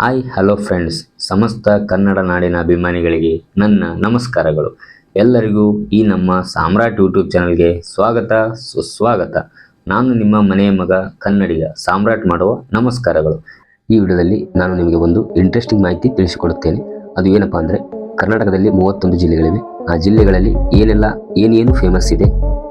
Hi hello friends ಸಮಸ್ತ ಕನ್ನಡ ನಾಡಿನ ಅಭಿಮಾನಿಗಳಿಗೆ ನನ್ನ ನಮಸ್ಕಾರಗಳು. ಎಲ್ಲರಿಗೂ ಈ ನಮ್ಮ ಸಾಮ್ರಾಟ್ ಯೂಟ್ಯೂಬ್ ಚಾನಲ್ಗೆ ಸ್ವಾಗತ, ಸುಸ್ವಾಗತ. ನಾನು ನಿಮ್ಮ ಮನೆಯ ಮಗ ಕನ್ನಡಿಗ ಸಾಮ್ರಾಟ್ ಮಾಡುವ ನಮಸ್ಕಾರಗಳು. ಈ ವಿಡಿಯೋದಲ್ಲಿ ನಾನು ನಿಮಗೆ ಒಂದು ಇಂಟ್ರೆಸ್ಟಿಂಗ್ ಮಾಹಿತಿ ತಿಳಿಸಿಕೊಡುತ್ತೇನೆ. ಅದು ಏನಪ್ಪ ಅಂದರೆ, ಕರ್ನಾಟಕದಲ್ಲಿ ಮೂವತ್ತೊಂದು ಜಿಲ್ಲೆಗಳಿವೆ. ಆ ಜಿಲ್ಲೆಗಳಲ್ಲಿ ಏನೆಲ್ಲ, ಏನೇನು ಫೇಮಸ್ ಇದೆ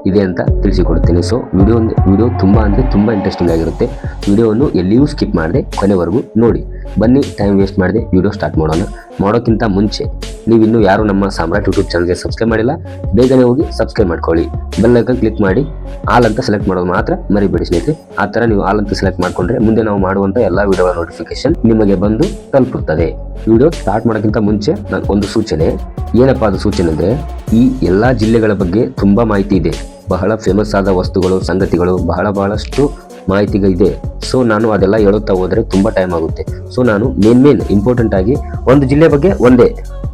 ಇದೆ ಅಂತ ತಿಳಿಸಿಕೊಡುತ್ತೇನೆ. ಸೊ ವಿಡಿಯೋ ಒಂದು, ವಿಡಿಯೋ ತುಂಬ ಅಂದರೆ ತುಂಬ ಇಂಟ್ರೆಸ್ಟಿಂಗ್ ಆಗಿರುತ್ತೆ. ವಿಡಿಯೋವನ್ನು ಎಲ್ಲಿಯೂ ಸ್ಕಿಪ್ ಮಾಡದೆ ಕೊನೆವರೆಗೂ ನೋಡಿ. ಬನ್ನಿ ಟೈಮ್ ವೇಸ್ಟ್ ಮಾಡದೆ ವಿಡಿಯೋ ಸ್ಟಾರ್ಟ್ ಮಾಡೋಣ. ಮಾಡೋಕ್ಕಿಂತ ಮುಂಚೆ ನೀವು ಇನ್ನೂ ಯಾರು ನಮ್ಮ ಸಾಮ್ರಾಟ್ ಯೂಟ್ಯೂಬ್ ಚಾನಲ್ಗೆ ಸಬ್ಸ್ಕ್ರೈಬ್ ಮಾಡಿಲ್ಲ, ಬೇಗನೆ ಹೋಗಿ ಸಬ್ಸ್ಕ್ರೈಬ್ ಮಾಡ್ಕೊಳ್ಳಿ. ಬೆಲ್ ಐಕನ್ ಕ್ಲಿಕ್ ಮಾಡಿ, ಆಲ್ ಅಂತ ಸೆಲೆಕ್ಟ್ ಮಾಡೋದು ಮಾತ್ರ ಮರಿಬೇಡಿ ಸ್ನೇಹಿತರೆ. ಆ ಥರ ನೀವು ಆಲ್ ಅಂತ ಸೆಲೆಕ್ಟ್ ಮಾಡ್ಕೊಂಡ್ರೆ ಮುಂದೆ ನಾವು ಮಾಡುವಂಥ ಎಲ್ಲ ವಿಡಿಯೋಗಳ ನೋಟಿಫಿಕೇಶನ್ ನಿಮಗೆ ಬಂದು ತಲುಪುತ್ತದೆ. ವಿಡಿಯೋ ಸ್ಟಾರ್ಟ್ ಮಾಡೋಕ್ಕಿಂತ ಮುಂಚೆ ನಾನು ಒಂದು ಸೂಚನೆ. ಏನಪ್ಪ ಅದು ಸೂಚನೆ ಅಂದರೆ, ಈ ಎಲ್ಲ ಜಿಲ್ಲೆಗಳ ಬಗ್ಗೆ ತುಂಬ ಮಾಹಿತಿ ಇದೆ. ಬಹಳ ಫೇಮಸ್ ಆದ ವಸ್ತುಗಳು, ಸಂಗತಿಗಳು ಬಹಳ ಬಹಳಷ್ಟು ಮಾಹಿತಿ ಇದೆ ಸೊ ನಾನು ಅದೆಲ್ಲ ಹೇಳುತ್ತಾ ಹೋದರೆ ತುಂಬ ಟೈಮ್ ಆಗುತ್ತೆ. ಸೊ ನಾನು ಮೇನ್ ಮೇನ್ ಇಂಪಾರ್ಟೆಂಟ್ ಆಗಿ ಒಂದು ಜಿಲ್ಲೆ ಬಗ್ಗೆ ಒಂದೇ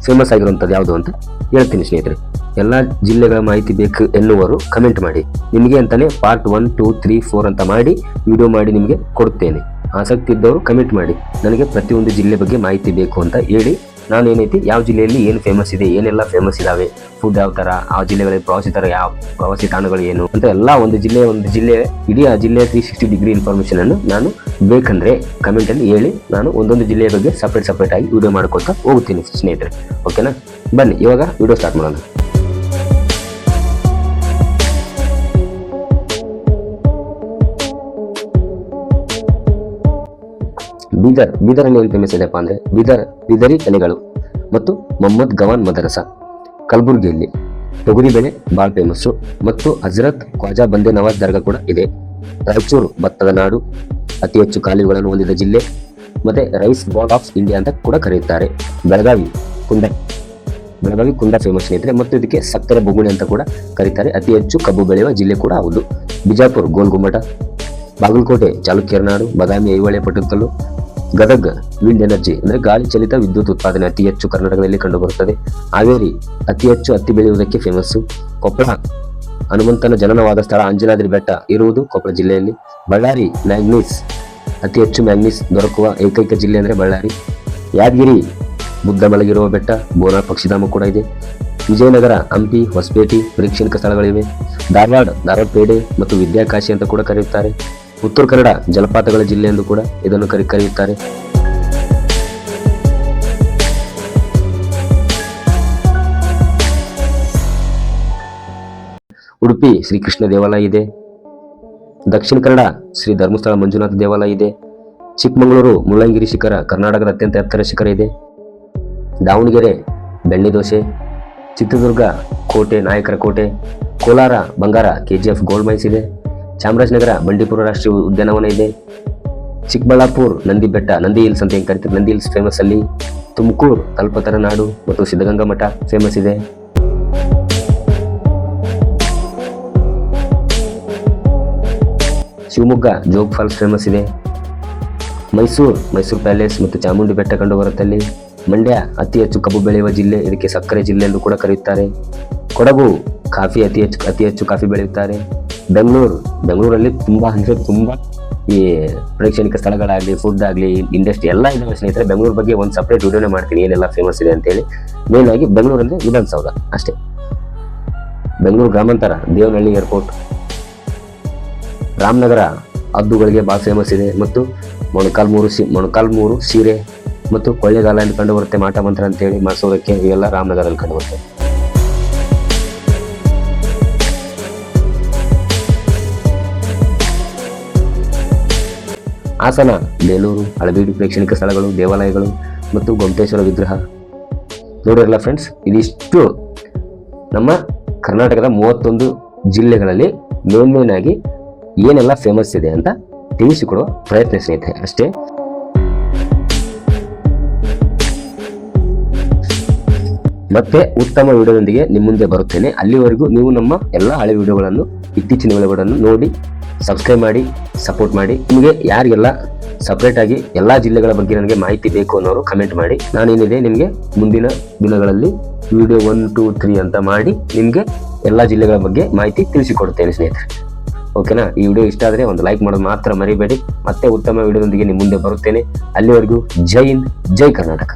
ಫೇಮಸ್ ಆಗಿರುವಂಥದ್ದು ಯಾವುದು ಅಂತ ಹೇಳ್ತೀನಿ ಸ್ನೇಹಿತರೆ. ಎಲ್ಲ ಜಿಲ್ಲೆಗಳ ಮಾಹಿತಿ ಬೇಕು ಎನ್ನುವರು ಕಮೆಂಟ್ ಮಾಡಿ. ನಿಮಗೆ ಅಂತಾನೆ part one two three four ಅಂತ ಮಾಡಿ ವಿಡಿಯೋ ಮಾಡಿ ನಿಮಗೆ ಕೊಡ್ತೇನೆ ಆಸಕ್ತಿ ಇದ್ದವರು ಕಮೆಂಟ್ ಮಾಡಿ. ನನಗೆ ಪ್ರತಿಯೊಂದು ಜಿಲ್ಲೆ ಬಗ್ಗೆ ಮಾಹಿತಿ ಬೇಕು ಅಂತ ಹೇಳಿ ನಾನು ಏನೈತಿ ಯಾವ ಜಿಲ್ಲೆಯಲ್ಲಿ ಏನು ಫೇಮಸ್ ಇದೆ? ಏನೆಲ್ಲ ಫೇಮಸ್ ಇದಾವೆ? ಫುಡ್ ಯಾವ ಥರ ಆ ಜಿಲ್ಲೆಗಳಲ್ಲಿ ಪ್ರವಾಸಿ ಥರ ಯಾವ ಪ್ರವಾಸಿ ತಾಣಗಳು ಏನು ಅಂತ ಎಲ್ಲ ಒಂದು ಜಿಲ್ಲೆ ಒಂದು ಜಿಲ್ಲೆ, ಇಡೀ ಆ ಜಿಲ್ಲೆಯ ತ್ರೀ ಸಿಕ್ಸ್ಟಿ ಡಿಗ್ರಿ ಇನ್ಫಾರ್ಮೇಷನ್ ಅನ್ನು ನಾನು ಬೇಕಂದ್ರೆ ಕಮೆಂಟ್ ಅಲ್ಲಿ ಹೇಳಿ, ನಾನು ಒಂದೊಂದು ಜಿಲ್ಲೆಯ ಬಗ್ಗೆ ಸಪ್ರೇಟ್ ಸಪ್ರೇಟ್ ಆಗಿ ವಿಡಿಯೋ ಮಾಡ್ಕೊತಾ ಹೋಗ್ತೀನಿ ಸ್ನೇಹಿತರೆ. ಓಕೆನಾ ಬನ್ನಿ, ಇವಾಗ ವಿಡಿಯೋ ಸ್ಟಾರ್ಟ್ ಮಾಡೋಣ. ಬೀದರ್ ಬೀದರಲ್ಲಿ ಅಲ್ಲಿ ಫೇಮಸ್ ಇದೆಯಪ್ಪ ಅಂದ್ರೆ ಬೀದರ್, ಬೀದರಿ ಕಲೆಗಳು ಮತ್ತು ಮೊಹಮ್ಮದ್ ಗವಾನ್ ಮದರಸ, ಕಲಬುರಗಿಯಲ್ಲಿ. ತೊಗರಿ ಬೆಳೆ ಭಾಳ ಫೇಮಸ್ಸು ಮತ್ತು ಹಜರತ್ ಖ್ವಾಜಾ ಬಂದೆ ನವಾಜ್ ದರ್ಗಾ ಕೂಡ ಇದೆ. ರಾಯಚೂರು, ಭತ್ತದ ನಾಡು, ಅತಿ ಹೆಚ್ಚು ಕಾಲುವೆಗಳನ್ನು ಹೊಂದಿದ ಜಿಲ್ಲೆ. ಮತ್ತೆ ರೈಸ್ ಬಾಲ್ ಆಫ್ ಇಂಡಿಯಾ ಅಂತ ಕೂಡ ಕರೆಯುತ್ತಾರೆ ಬೆಳಗಾವಿ ಕುಂದ ಬೆಳಗಾವಿ ಕುಂಡ ಫೇಮಸ್ ಸ್ನೇಹಿತರೆ. ಮತ್ತು ಇದಕ್ಕೆ ಸಕ್ಕರೆ ಬೊಗುಣಿ ಅಂತ ಕೂಡ ಕರೀತಾರೆ. ಅತಿ ಹೆಚ್ಚು ಕಬ್ಬು ಬೆಳೆಯುವ ಜಿಲ್ಲೆ ಕೂಡ ಹೌದು. ಬಿಜಾಪುರ್, ಗೋಲ್ಗುಮ್ಮಟ, ಬಾಗಲಕೋಟೆ ಚಾಲುಕ್ಯರ ನಾಡು ಬಾದಾಮಿ, ಐಹೊಳೆ ಪಟ್ಟದಕಲ್ಲು ಗದಗ್ ವಿಂಡ್ ಎನರ್ಜಿ ಅಂದ್ರೆ ಗಾಳಿ ಚಲಿತ ವಿದ್ಯುತ್ ಉತ್ಪಾದನೆ ಅತಿ ಹೆಚ್ಚು ಕರ್ನಾಟಕದಲ್ಲಿ ಕಂಡುಬರುತ್ತದೆ. ಹಾವೇರಿ ಅತಿ ಹೆಚ್ಚು ಹತ್ತಿ ಬೆಳೆಯುವುದಕ್ಕೆ ಫೇಮಸ್ಸು ಕೊಪ್ಪಳ, ಹನುಮಂತನ ಜನನವಾದ ಸ್ಥಳ ಅಂಜನಾದ್ರಿ ಬೆಟ್ಟ ಇರುವುದು ಕೊಪ್ಪಳ ಜಿಲ್ಲೆಯಲ್ಲಿ. ಬಳ್ಳಾರಿ, ಮ್ಯಾಂಗ್ನೀಸ್, ಅತಿ ಹೆಚ್ಚು ಮ್ಯಾಂಗ್ನೀಸ್ ದೊರಕುವ ಏಕೈಕ ಜಿಲ್ಲೆ ಅಂದ್ರೆ ಬಳ್ಳಾರಿ. ಯಾದಗಿರಿ ಬುದ್ಧ ಮಲಗಿರುವ ಬೆಟ್ಟ ಬೋನಾರ್ ಪಕ್ಷಿಧಾಮ ಕೂಡ ಇದೆ. ವಿಜಯನಗರ, ಹಂಪಿ, ಹೊಸಪೇಟೆ ಪ್ರೇಕ್ಷಣಿಕ ಸ್ಥಳಗಳಿವೆ. ಧಾರವಾಡ ಧಾರವಾಡ ಪೇಡೆ ಮತ್ತು ವಿದ್ಯಾಕಾಶಿ ಅಂತ ಕೂಡ ಕರೆಯುತ್ತಾರೆ. ಉತ್ತರ ಕನ್ನಡ ಜಲಪಾತಗಳ ಜಿಲ್ಲೆ ಎಂದು ಕೂಡ ಇದನ್ನು ಕರೆ ಕರೆಯುತ್ತಾರೆ. ಉಡುಪಿ ಶ್ರೀಕೃಷ್ಣ ದೇವಾಲಯ ಇದೆ. ದಕ್ಷಿಣ ಕನ್ನಡ ಶ್ರೀ ಧರ್ಮಸ್ಥಳ ಮಂಜುನಾಥ ದೇವಾಲಯ ಇದೆ. ಚಿಕ್ಕಮಗಳೂರು ಮುಳ್ಳಂಗಿರಿ ಶಿಖರ ಕರ್ನಾಟಕದ ಅತ್ಯಂತ ಎತ್ತರ ಶಿಖರ ಇದೆ. ದಾವಣಗೆರೆ ಬೆಣ್ಣೆ ದೋಸೆ, ಚಿತ್ರದುರ್ಗ ಕೋಟೆ ನಾಯಕರ ಕೋಟೆ, ಕೋಲಾರ ಬಂಗಾರ K G F gold mines ಇದೆ. ಚಾಮರಾಜನಗರ ಬಂಡೀಪುರ ರಾಷ್ಟ್ರೀಯ ಉದ್ಯಾನವನ ಇದೆ. ಚಿಕ್ಕಬಳ್ಳಾಪುರ ನಂದಿ ಬೆಟ್ಟ ನಂದಿ ಹಿಲ್ಸ್ ಅಂತ ಏನು ಕರಿತಾರೆ? ನಂದಿ ಹಿಲ್ಸ್ ಫೇಮಸ್ ಅಲ್ಲಿ. ತುಮಕೂರು ಕಲ್ಪತರ ನಾಡು ಮತ್ತು ಸಿದ್ಧಗಂಗಾ ಮಠ ಫೇಮಸ್ ಇದೆ. ಶಿವಮೊಗ್ಗ, ಜೋಗ್ ಫಾಲ್ಸ್ ಫೇಮಸ್ ಇದೆ. ಮೈಸೂರು ಮೈಸೂರು ಪ್ಯಾಲೇಸ್ ಮತ್ತು ಚಾಮುಂಡಿ ಬೆಟ್ಟ ಕಂಡು ಬರುತ್ತಲ್ಲಿ ಮಂಡ್ಯ, ಅತಿ ಹೆಚ್ಚು ಕಬ್ಬು ಬೆಳೆಯುವ ಜಿಲ್ಲೆ, ಇದಕ್ಕೆ ಸಕ್ಕರೆ ಜಿಲ್ಲೆ ಎಂದು ಕೂಡ ಕರೆಯುತ್ತಾರೆ. ಕೊಡಗು, ಕಾಫಿ ಅತಿ ಹೆಚ್ಚು ಅತಿ ಹೆಚ್ಚು ಕಾಫಿ ಬೆಳೆಯುತ್ತಾರೆ. ಬೆಂಗಳೂರು. ಬೆಂಗಳೂರಲ್ಲಿ ತುಂಬ ಅಂದರೆ ತುಂಬ ಈ ಪ್ರೇಕ್ಷಣಿಕ ಸ್ಥಳಗಳಾಗಲಿ ಫುಡ್ ಆಗಲಿ ಇಂಡಸ್ಟ್ರಿ ಎಲ್ಲ ಇದಾವೆ ಸ್ನೇಹಿತರೆ ಬೆಂಗಳೂರು ಬಗ್ಗೆ ಒಂದು ಸಪ್ರೇಟ್ ವಿಡಿಯೋನೇ ಮಾಡ್ತೀನಿ, ಏನೆಲ್ಲ ಫೇಮಸ್ ಇದೆ ಅಂತೇಳಿ. ಮೇನ್ ಆಗಿ ಬೆಂಗಳೂರಲ್ಲಿ ವಿಧಾನಸೌಧ ಅಷ್ಟೇ. ಬೆಂಗಳೂರು ಗ್ರಾಮಾಂತರ, ದೇವನಹಳ್ಳಿ ಏರ್ಪೋರ್ಟ್ ರಾಮನಗರ, ಹದ್ದುಗಳಿಗೆ ಭಾಳ ಫೇಮಸ್ ಇದೆ. ಮತ್ತು ಮೊಣಕಾಲ್ಮೂರು ಸಿ ಮೊಣಕಾಲ್ಮೂರು ಸೀರೆ ಮತ್ತು ಕೊಳ್ಳೇಗಾಲ ಕಂಡು ಬರುತ್ತೆ ಮಾಟ ಮಂತ್ರ ಅಂತೇಳಿ ಮಾಡಿಸೋದಕ್ಕೆ ಇವೆಲ್ಲ ರಾಮನಗರದಲ್ಲಿ ಕಂಡು ಬರುತ್ತೆ ಹಾಸನ, ಬೇಲೂರು, ಹಳಬೀಡು ಪ್ರೇಕ್ಷಣಿಕ ಸ್ಥಳಗಳು, ದೇವಾಲಯಗಳು ಮತ್ತು ಗೊಮಟೇಶ್ವರ ವಿಗ್ರಹ. ನೋಡಿರಲ್ಲ ಫ್ರೆಂಡ್ಸ್ ಇದಿಷ್ಟು ನಮ್ಮ ಕರ್ನಾಟಕದ ಮೂವತ್ತೊಂದು ಜಿಲ್ಲೆಗಳಲ್ಲಿ ಮೇನ್ ಮೇನ್ ಆಗಿ ಏನೆಲ್ಲ ಫೇಮಸ್ ಇದೆ ಅಂತ ತಿಳಿಸಿಕೊಡುವ ಪ್ರಯತ್ನ ಸ್ನೇಹಿತರೆ, ಅಷ್ಟೇ. ಮತ್ತೆ ಉತ್ತಮ ವಿಡಿಯೋದೊಂದಿಗೆ ನಿಮ್ಮ ಮುಂದೆ ಬರುತ್ತೇನೆ. ಅಲ್ಲಿವರೆಗೂ ನೀವು ನಮ್ಮ ಎಲ್ಲ ಹಳೆ ವಿಡಿಯೋಗಳನ್ನು, ಇತ್ತೀಚಿನ ವಿಡಿಯೋಗಳನ್ನು ನೋಡಿ ಸಬ್ಸ್ಕ್ರೈಬ್ ಮಾಡಿ ಸಪೋರ್ಟ್ ಮಾಡಿ. ನಿಮಗೆ ಯಾರಿಗೆಲ್ಲ ಸಪ್ರೇಟಾಗಿ ಎಲ್ಲ ಜಿಲ್ಲೆಗಳ ಬಗ್ಗೆ ನನಗೆ ಮಾಹಿತಿ ಬೇಕು ಅನ್ನೋರು ಕಮೆಂಟ್ ಮಾಡಿ. ನಾನೇನಿದೆ ನಿಮಗೆ ಮುಂದಿನ ದಿನಗಳಲ್ಲಿ ವಿಡಿಯೋ ಒನ್ ಟೂ ತ್ರೀ ಅಂತ ಮಾಡಿ ನಿಮಗೆ ಎಲ್ಲ ಜಿಲ್ಲೆಗಳ ಬಗ್ಗೆ ಮಾಹಿತಿ ತಿಳಿಸಿಕೊಡುತ್ತೇನೆ ಸ್ನೇಹಿತರೆ. ಓಕೆನಾ ಈ ವಿಡಿಯೋ ಇಷ್ಟ ಆದರೆ ಒಂದು ಲೈಕ್ ಮಾಡೋದು ಮಾತ್ರ ಮರಿಬೇಡಿ. ಮತ್ತೆ ಉತ್ತಮ ವಿಡಿಯೋದೊಂದಿಗೆ ನಿಮ್ಮ ಮುಂದೆ ಬರುತ್ತೇನೆ. ಅಲ್ಲಿವರೆಗೂ ಜೈ ಹಿಂದ್, ಜೈ ಕರ್ನಾಟಕ.